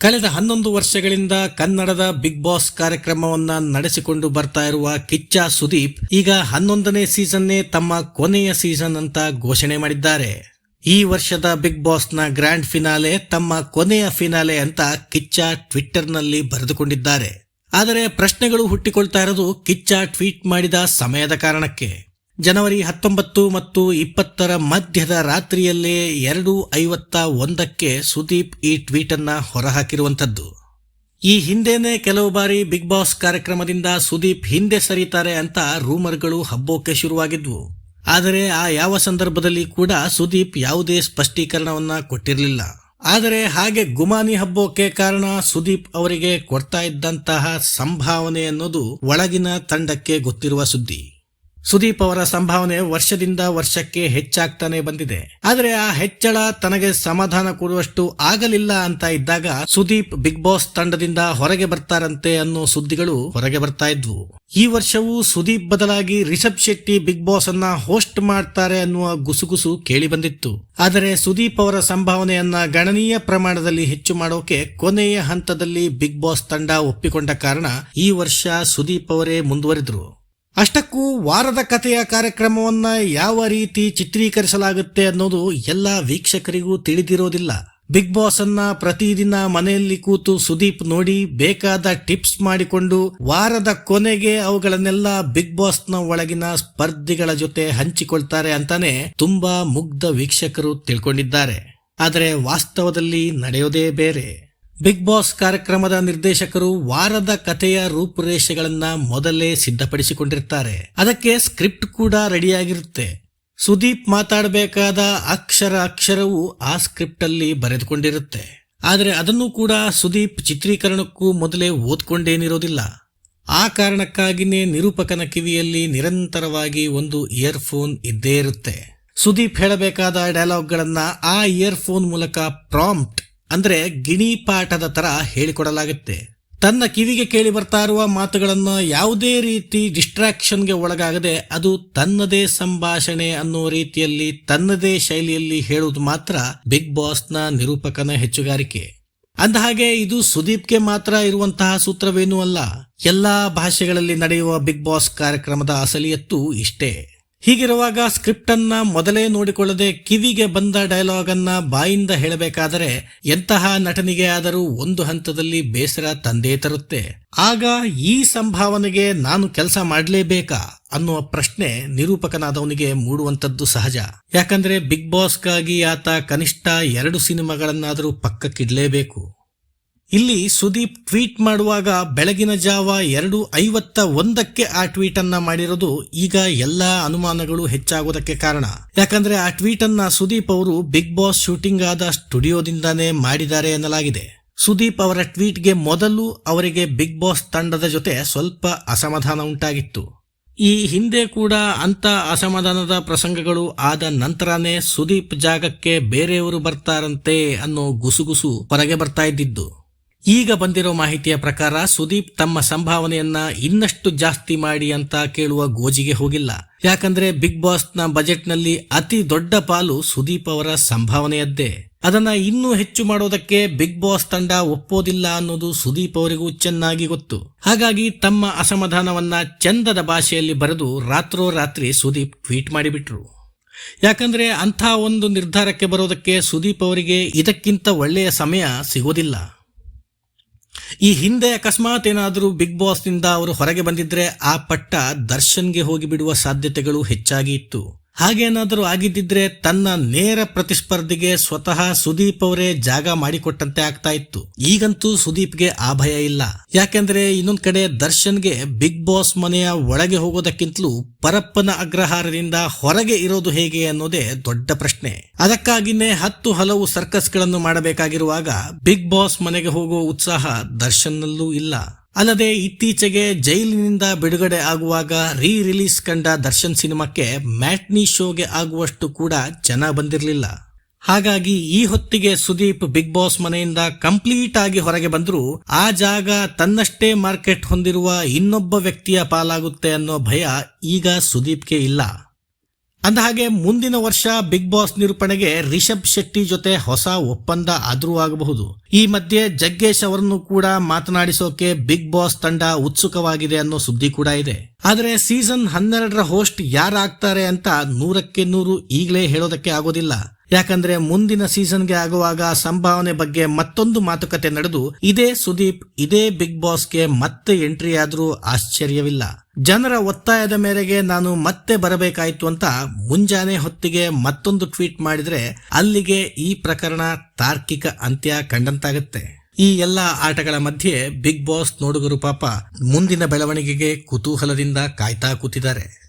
ಕಳೆದ ಹನ್ನೊಂದು ವರ್ಷಗಳಿಂದ ಕನ್ನಡದ ಬಿಗ್ ಬಾಸ್ ಕಾರ್ಯಕ್ರಮವನ್ನ ನಡೆಸಿಕೊಂಡು ಬರ್ತಾ ಇರುವ ಕಿಚ್ಚ ಸುದೀಪ್ ಈಗ ಹನ್ನೊಂದನೇ ಸೀಸನ್ನೇ ತಮ್ಮ ಕೊನೆಯ ಸೀಸನ್ ಅಂತ ಘೋಷಣೆ ಮಾಡಿದ್ದಾರೆ. ಈ ವರ್ಷದ ಬಿಗ್ ಬಾಸ್ನ ಗ್ರ್ಯಾಂಡ್ ಫಿನಾಲೆ ತಮ್ಮ ಕೊನೆಯ ಫಿನಾಲೆ ಅಂತ ಕಿಚ್ಚ ಟ್ವಿಟ್ಟರ್ನಲ್ಲಿ ಬರೆದುಕೊಂಡಿದ್ದಾರೆ. ಆದರೆ ಪ್ರಶ್ನೆಗಳು ಹುಟ್ಟಿಕೊಳ್ತಾ ಇರೋದು ಕಿಚ್ಚ ಟ್ವೀಟ್ ಮಾಡಿದ ಸಮಯದ ಕಾರಣಕ್ಕೆ. ಜನವರಿ ಹತ್ತೊಂಬತ್ತು ಮತ್ತು ಇಪ್ಪತ್ತರ ಮಧ್ಯದ ರಾತ್ರಿಯಲ್ಲೇ ಎರಡು ಐವತ್ತ ಒಂದಕ್ಕೆ ಸುದೀಪ್ ಈ ಟ್ವೀಟ್ ಅನ್ನ ಹೊರಹಾಕಿರುವಂತದ್ದು ಈ ಹಿಂದೆನೆ ಕೆಲವು ಬಾರಿ ಬಿಗ್ ಬಾಸ್ ಕಾರ್ಯಕ್ರಮದಿಂದ ಸುದೀಪ್ ಹಿಂದೆ ಸರಿತಾರೆ ಅಂತ ರೂಮರ್ಗಳು ಹಬ್ಬೋಕೆ ಶುರುವಾಗಿದ್ವು. ಆದರೆ ಆ ಯಾವ ಸಂದರ್ಭದಲ್ಲಿ ಕೂಡ ಸುದೀಪ್ ಯಾವುದೇ ಸ್ಪಷ್ಟೀಕರಣವನ್ನ ಕೊಟ್ಟಿರಲಿಲ್ಲ. ಆದರೆ ಹಾಗೆ ಗುಮಾನಿ ಹಬ್ಬೋಕೆ ಕಾರಣ ಸುದೀಪ್ ಅವರಿಗೆ ಕೊಡ್ತಾ ಇದ್ದಂತಹ ಸಂಭಾವನೆ ಅನ್ನೋದು ಒಳಗಿನ ತಂಡಕ್ಕೆ ಗೊತ್ತಿರುವ ಸುದ್ದಿ. ಸುದೀಪ್ ಅವರ ಸಂಭಾವನೆ ವರ್ಷದಿಂದ ವರ್ಷಕ್ಕೆ ಹೆಚ್ಚಾಗ್ತಾನೆ ಬಂದಿದೆ. ಆದರೆ ಆ ಹೆಚ್ಚಳ ತನಗೆ ಸಮಾಧಾನ ಕೊಡುವಷ್ಟು ಆಗಲಿಲ್ಲ ಅಂತ ಇದ್ದಾಗ ಸುದೀಪ್ ಬಿಗ್ ಬಾಸ್ ತಂಡದಿಂದ ಹೊರಗೆ ಬರ್ತಾರಂತೆ ಅನ್ನೋ ಸುದ್ದಿಗಳು ಹೊರಗೆ ಬರ್ತಾ ಇದ್ವು. ಈ ವರ್ಷವೂ ಸುದೀಪ್ ಬದಲಾಗಿ ರಿಷಬ್ ಶೆಟ್ಟಿ ಬಿಗ್ ಬಾಸ್ ಅನ್ನ ಹೋಸ್ಟ್ ಮಾಡ್ತಾರೆ ಅನ್ನುವ ಗುಸುಗುಸು ಕೇಳಿ ಬಂದಿತ್ತು. ಆದರೆ ಸುದೀಪ್ ಅವರ ಸಂಭಾವನೆಯನ್ನ ಗಣನೀಯ ಪ್ರಮಾಣದಲ್ಲಿ ಹೆಚ್ಚು ಮಾಡೋಕೆ ಕೊನೆಯ ಹಂತದಲ್ಲಿ ಬಿಗ್ ಬಾಸ್ ತಂಡ ಒಪ್ಪಿಕೊಂಡ ಕಾರಣ ಈ ವರ್ಷ ಸುದೀಪ್ ಅವರೇ ಮುಂದುವರಿದ್ರು. ಅಷ್ಟಕ್ಕೂ ವಾರದ ಕಥೆಯ ಕಾರ್ಯಕ್ರಮವನ್ನ ಯಾವ ರೀತಿ ಚಿತ್ರೀಕರಿಸಲಾಗುತ್ತೆ ಅನ್ನೋದು ಎಲ್ಲ ವೀಕ್ಷಕರಿಗೂ ತಿಳಿದಿರೋದಿಲ್ಲ. ಬಿಗ್ ಬಾಸ್ ಅನ್ನ ಪ್ರತಿದಿನ ಮನೆಯಲ್ಲಿ ಕೂತು ಸುದೀಪ್ ನೋಡಿ ಬೇಕಾದ ಟಿಪ್ಸ್ ಮಾಡಿಕೊಂಡು ವಾರದ ಕೊನೆಗೆ ಅವುಗಳನ್ನೆಲ್ಲ ಬಿಗ್ ಬಾಸ್ನ ಒಳಗಿನ ಸ್ಪರ್ಧಿಗಳ ಜೊತೆ ಹಂಚಿಕೊಳ್ತಾರೆ ಅಂತಾನೆ ತುಂಬಾ ಮುಗ್ಧ ವೀಕ್ಷಕರು ತಿಳ್ಕೊಂಡಿದ್ದಾರೆ. ಆದರೆ ವಾಸ್ತವದಲ್ಲಿ ನಡೆಯೋದೇ ಬೇರೆ. ಬಿಗ್ ಬಾಸ್ ಕಾರ್ಯಕ್ರಮದ ನಿರ್ದೇಶಕರು ವಾರದ ಕಥೆಯ ರೂಪುರೇಷೆಗಳನ್ನ ಮೊದಲೇ ಸಿದ್ಧಪಡಿಸಿಕೊಂಡಿರ್ತಾರೆ. ಅದಕ್ಕೆ ಸ್ಕ್ರಿಪ್ಟ್ ಕೂಡ ರೆಡಿಯಾಗಿರುತ್ತೆ. ಸುದೀಪ್ ಮಾತಾಡಬೇಕಾದ ಅಕ್ಷರ ಅಕ್ಷರವೂ ಆ ಸ್ಕ್ರಿಪ್ಟ್ ಅಲ್ಲಿ ಬರೆದುಕೊಂಡಿರುತ್ತೆ. ಆದರೆ ಅದನ್ನು ಕೂಡ ಸುದೀಪ್ ಚಿತ್ರೀಕರಣಕ್ಕೂ ಮೊದಲೇ ಓದ್ಕೊಂಡೇನಿರೋದಿಲ್ಲ. ಆ ಕಾರಣಕ್ಕಾಗಿನೇ ನಿರೂಪಕನ ಕಿವಿಯಲ್ಲಿ ನಿರಂತರವಾಗಿ ಒಂದು ಇಯರ್ಫೋನ್ ಇದ್ದೇ ಇರುತ್ತೆ. ಸುದೀಪ್ ಹೇಳಬೇಕಾದ ಡೈಲಾಗ್ಗಳನ್ನ ಆ ಇಯರ್ಫೋನ್ ಮೂಲಕ ಪ್ರಾಂಪ್ಟ್ ಅಂದ್ರೆ ಗಿಣಿ ಪಾಠದ ತರ ಹೇಳಿಕೊಡಲಾಗುತ್ತೆ. ತನ್ನ ಕಿವಿಗೆ ಕೇಳಿ ಬರ್ತಾ ಇರುವ ಮಾತುಗಳನ್ನು ಯಾವುದೇ ರೀತಿ ಡಿಸ್ಟ್ರಾಕ್ಷನ್ಗೆ ಒಳಗಾಗದೆ ಅದು ತನ್ನದೇ ಸಂಭಾಷಣೆ ಅನ್ನೋ ರೀತಿಯಲ್ಲಿ ತನ್ನದೇ ಶೈಲಿಯಲ್ಲಿ ಹೇಳುವುದು ಮಾತ್ರ ಬಿಗ್ ಬಾಸ್ನ ನಿರೂಪಕನ ಹೆಚ್ಚುಗಾರಿಕೆ. ಅಂದಹಾಗೆ ಇದು ಸುದೀಪ್ಗೆ ಮಾತ್ರ ಇರುವಂತಹ ಸೂತ್ರವೇನೂ ಅಲ್ಲ. ಎಲ್ಲಾ ಭಾಷೆಗಳಲ್ಲಿ ನಡೆಯುವ ಬಿಗ್ ಬಾಸ್ ಕಾರ್ಯಕ್ರಮದ ಅಸಲಿಯತ್ತು ಇಷ್ಟೇ. ಹೀಗಿರುವಾಗ ಸ್ಕ್ರಿಪ್ಟನ್ನ ಮೊದಲೇ ನೋಡಿಕೊಳ್ಳದೆ ಕಿವಿಗೆ ಬಂದ ಡೈಲಾಗ್ ಅನ್ನ ಬಾಯಿಂದ ಹೇಳಬೇಕಾದರೆ ಎಂತಹ ನಟನಿಗೆ ಆದರೂ ಒಂದು ಹಂತದಲ್ಲಿ ಬೇಸರ ತಂದೇ ತರುತ್ತೆ. ಆಗ ಈ ಸಂಭಾವನೆಗೆ ನಾನು ಕೆಲಸ ಮಾಡಲೇಬೇಕಾ ಅನ್ನುವ ಪ್ರಶ್ನೆ ನಿರೂಪಕನಾದವನಿಗೆ ಮೂಡುವಂತದ್ದು ಸಹಜ. ಯಾಕಂದ್ರೆ ಬಿಗ್ ಬಾಸ್ಗಾಗಿ ಆತ ಕನಿಷ್ಠ ಎರಡು ಸಿನಿಮಾಗಳನ್ನಾದರೂ ಪಕ್ಕಕ್ಕಿಡ್ಲೇಬೇಕು. ಇಲ್ಲಿ ಸುದೀಪ್ ಟ್ವೀಟ್ ಮಾಡುವಾಗ ಬೆಳಗಿನ ಜಾವ ಎರಡು ಐವತ್ತ ಒಂದಕ್ಕೆ ಆ ಟ್ವೀಟ್ ಅನ್ನ ಮಾಡಿರೋದು ಈಗ ಎಲ್ಲಾ ಅನುಮಾನಗಳು ಹೆಚ್ಚಾಗೋದಕ್ಕೆ ಕಾರಣ. ಯಾಕಂದ್ರೆ ಆ ಟ್ವೀಟ್ ಅನ್ನ ಸುದೀಪ್ ಅವರು ಬಿಗ್ ಬಾಸ್ ಶೂಟಿಂಗ್ ಆದ ಸ್ಟುಡಿಯೋದಿಂದಾನೇ ಮಾಡಿದ್ದಾರೆ ಎನ್ನಲಾಗಿದೆ. ಸುದೀಪ್ ಅವರ ಟ್ವೀಟ್ಗೆ ಮೊದಲು ಅವರಿಗೆ ಬಿಗ್ ಬಾಸ್ ತಂಡದ ಜೊತೆ ಸ್ವಲ್ಪ ಅಸಮಾಧಾನ ಉಂಟಾಗಿತ್ತು. ಈ ಹಿಂದೆ ಕೂಡ ಅಂತ ಅಸಮಾಧಾನದ ಪ್ರಸಂಗಗಳು ಆದ ನಂತರನೇ ಸುದೀಪ್ ಜಾಗಕ್ಕೆ ಬೇರೆಯವರು ಬರ್ತಾರಂತೆ ಅನ್ನೋ ಗುಸುಗುಸು ಹೊರಗೆ ಬರ್ತಾ ಇದ್ದಿದ್ದು. ಈಗ ಬಂದಿರೋ ಮಾಹಿತಿಯ ಪ್ರಕಾರ ಸುದೀಪ್ ತಮ್ಮ ಸಂಭಾವನೆಯನ್ನ ಇನ್ನಷ್ಟು ಜಾಸ್ತಿ ಮಾಡಿ ಅಂತ ಕೇಳುವ ಗೋಜಿಗೆ ಹೋಗಿಲ್ಲ. ಯಾಕಂದ್ರೆ ಬಿಗ್ ಬಾಸ್ನ ಬಜೆಟ್ನಲ್ಲಿ ಅತಿ ದೊಡ್ಡ ಪಾಲು ಸುದೀಪ್ ಅವರ ಸಂಭಾವನೆಯದ್ದೇ. ಅದನ್ನ ಇನ್ನೂ ಹೆಚ್ಚು ಮಾಡೋದಕ್ಕೆ ಬಿಗ್ ಬಾಸ್ ತಂಡ ಒಪ್ಪೋದಿಲ್ಲ ಅನ್ನೋದು ಸುದೀಪ್ ಅವರಿಗೂ ಚೆನ್ನಾಗಿ ಗೊತ್ತು. ಹಾಗಾಗಿ ತಮ್ಮ ಅಸಮಾಧಾನವನ್ನ ಚಂದದ ಭಾಷೆಯಲ್ಲಿ ಬರೆದು ರಾತ್ರೋರಾತ್ರಿ ಸುದೀಪ್ ಟ್ವೀಟ್ ಮಾಡಿಬಿಟ್ರು. ಯಾಕಂದ್ರೆ ಅಂಥ ಒಂದು ನಿರ್ಧಾರಕ್ಕೆ ಬರೋದಕ್ಕೆ ಸುದೀಪ್ ಅವರಿಗೆ ಇದಕ್ಕಿಂತ ಒಳ್ಳೆಯ ಸಮಯ ಸಿಗೋದಿಲ್ಲ. ಈ ಹಿಂದೆ ಅಕಸ್ಮಾತ್ ಏನಾದರೂ ಬಿಗ್ ಬಾಸ್ನಿಂದ ಅವರು ಹೊರಗೆ ಬಂದಿದ್ರೆ ಆ ಪಟ್ಟ ದರ್ಶನ್ಗೆ ಹೋಗಿ ಬಿಡುವ ಸಾಧ್ಯತೆಗಳು ಹೆಚ್ಚಾಗಿ ಇತ್ತು. ಹಾಗೇನಾದರೂ ಆಗಿದ್ದಿದ್ರೆ ತನ್ನ ನೇರ ಪ್ರತಿಸ್ಪರ್ಧಿಗೆ ಸ್ವತಃ ಸುದೀಪ್ ಅವರೇ ಜಾಗ ಮಾಡಿಕೊಟ್ಟಂತೆ ಆಗ್ತಾ ಇತ್ತು. ಈಗಂತೂ ಸುದೀಪ್ಗೆ ಆ ಭಯ ಇಲ್ಲ. ಯಾಕೆಂದ್ರೆ ಇನ್ನೊಂದ್ ಕಡೆ ದರ್ಶನ್ಗೆ ಬಿಗ್ ಬಾಸ್ ಮನೆಯ ಒಳಗೆ ಹೋಗೋದಕ್ಕಿಂತಲೂ ಪರಪ್ಪನ ಅಗ್ರಹಾರದಿಂದ ಹೊರಗೆ ಇರೋದು ಹೇಗೆ ಅನ್ನೋದೇ ದೊಡ್ಡ ಪ್ರಶ್ನೆ. ಅದಕ್ಕಾಗಿನೇ ಹತ್ತು ಹಲವು ಸರ್ಕಸ್ಗಳನ್ನು ಮಾಡಬೇಕಾಗಿರುವಾಗ ಬಿಗ್ ಬಾಸ್ ಮನೆಗೆ ಹೋಗುವ ಉತ್ಸಾಹ ದರ್ಶನ್ನಲ್ಲೂ ಇಲ್ಲ. ಅಲ್ಲದೆ ಇತ್ತೀಚೆಗೆ ಜೈಲಿನಿಂದ ಬಿಡುಗಡೆ ಆಗುವಾಗ ರೀ ರಿಲೀಸ್ ಕಂಡ ದರ್ಶನ್ ಸಿನಿಮಾಕ್ಕೆ ಮ್ಯಾಟ್ನಿ ಶೋಗೆ ಆಗುವಷ್ಟು ಕೂಡ ಜನ ಬಂದಿರಲಿಲ್ಲ. ಹಾಗಾಗಿ ಈ ಹೊತ್ತಿಗೆ ಸುದೀಪ್ ಬಿಗ್ ಬಾಸ್ ಮನೆಯಿಂದ ಕಂಪ್ಲೀಟ್ ಆಗಿ ಹೊರಗೆ ಬಂದರೂ ಆ ಜಾಗ ತನ್ನಷ್ಟೇ ಮಾರ್ಕೆಟ್ ಹೊಂದಿರುವ ಇನ್ನೊಬ್ಬ ವ್ಯಕ್ತಿಯ ಪಾಲಾಗುತ್ತೆ ಅನ್ನೋ ಭಯ ಈಗ ಸುದೀಪ್ಗೆ ಇಲ್ಲ. ಅಂದಹಾಗೆ, ಮುಂದಿನ ವರ್ಷ ಬಿಗ್ ಬಾಸ್ ನಿರೂಪಣೆಗೆ ರಿಷಬ್ ಶೆಟ್ಟಿ ಜೊತೆ ಹೊಸ ಒಪ್ಪಂದ ಆದರೂ ಆಗಬಹುದು ಈ ಮಧ್ಯೆ ಜಗ್ಗೇಶ್ ಅವರನ್ನು ಕೂಡ ಮಾತನಾಡಿಸೋಕೆ ಬಿಗ್ ಬಾಸ್ ತಂಡ ಉತ್ಸುಕವಾಗಿದೆ ಅನ್ನೋ ಸುದ್ದಿ ಕೂಡ ಇದೆ. ಆದರೆ ಸೀಸನ್ ಹನ್ನೆರಡರ ಹೋಸ್ಟ್ ಯಾರಾಗ್ತಾರೆ ಅಂತ ನೂರಕ್ಕೆ ನೂರು ಈಗಲೇ ಹೇಳೋದಕ್ಕೆ ಆಗೋದಿಲ್ಲ. ಯಾಕಂದ್ರೆ ಮುಂದಿನ ಸೀಸನ್ಗೆ ಆಗುವಾಗ ಸಂಭಾವನೆ ಬಗ್ಗೆ ಮತ್ತೊಂದು ಮಾತುಕತೆ ನಡೆದು, ಇದೇ ಸುದೀಪ್, ಇದೇ ಬಿಗ್ ಬಾಸ್ಗೆ ಮತ್ತೆ ಎಂಟ್ರಿ ಆದರೂ ಆಶ್ಚರ್ಯವಿಲ್ಲ. ಜನರ ಒತ್ತಾಯದ ಮೇರೆಗೆ ನಾನು ಮತ್ತೆ ಬರಬೇಕಾಯ್ತು ಅಂತ ಮುಂಜಾನೆ ಹೊತ್ತಿಗೆ ಮತ್ತೊಂದು ಟ್ವೀಟ್ ಮಾಡಿದ್ರೆ ಅಲ್ಲಿಗೆ ಈ ಪ್ರಕರಣ ತಾರ್ಕಿಕ ಅಂತ್ಯ ಕಂಡಂತಾಗುತ್ತೆ. ಈ ಎಲ್ಲ ಆಟಗಳ ಮಧ್ಯೆ ಬಿಗ್ ಬಾಸ್ ನೋಡುಗರು ಪಾಪ ಮುಂದಿನ ಬೆಳವಣಿಗೆಗೆ ಕುತೂಹಲದಿಂದ ಕಾಯ್ತಾ ಕೂತಿದ್ದಾರೆ.